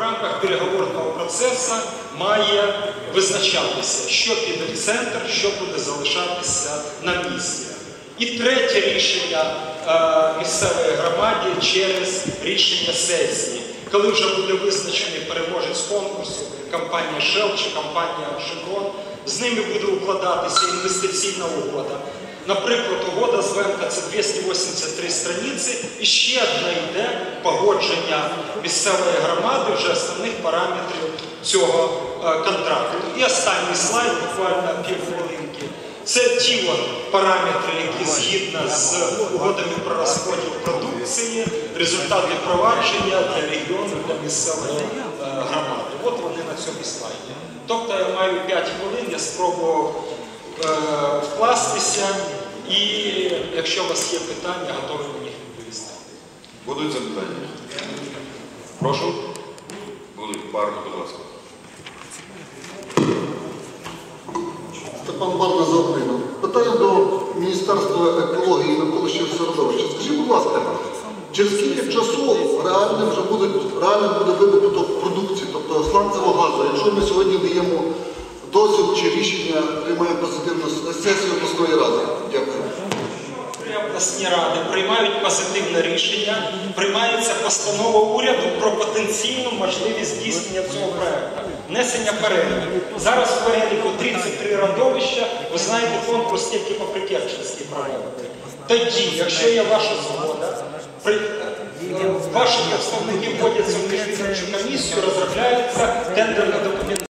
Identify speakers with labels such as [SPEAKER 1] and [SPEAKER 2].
[SPEAKER 1] рамках переговорного процесу має визначатися, що піде в центр, що буде залишатися на місці. І третє рішення е, місцевої громаді через рішення сесії, коли вже буде визначений переможець конкурсу, компанія Shell чи компанія Chevron, з ними буде укладатися інвестиційна угода. Наприклад, угода це 283 страниці, і ще одна йде погодження місцевої громади вже основних параметрів цього е, контракту. І останній слайд, буквально півхвилинки. Це ті параметри, які згідно з угодами про розподіл продукції, результат відпровадження для регіону, для місцевої е, громади. От вони на цьому слайді. Тобто я маю 5 хвилин, я спробував е, вкластися, і якщо у вас є питання, готовий на них відповісти.
[SPEAKER 2] Будуть запитання? Прошу. Будуть. Барна, будь ласка.
[SPEAKER 3] Степан Барна за Україну. Питання до Міністерства екології і навколишнього середовища. Скажіть, будь ласка, через скільки часу реально вже буде, реально буде видобуток продукції, тобто сланцевого газу, якщо ми сьогодні даємо дозвіл чи рішення приймаємо позитивну сесію
[SPEAKER 1] обласні ради приймають позитивне рішення, приймається постанова уряду про потенційну можливість здійснення цього проекту. Внесення переліку. Зараз в переліку 33 родовища, ви знаєте, конкурс тільки по Прикерченській проводити. Тоді, якщо є ваша згода, при, ваші представники входяться в міжвідомчу комісію, розробляється тендерна документація.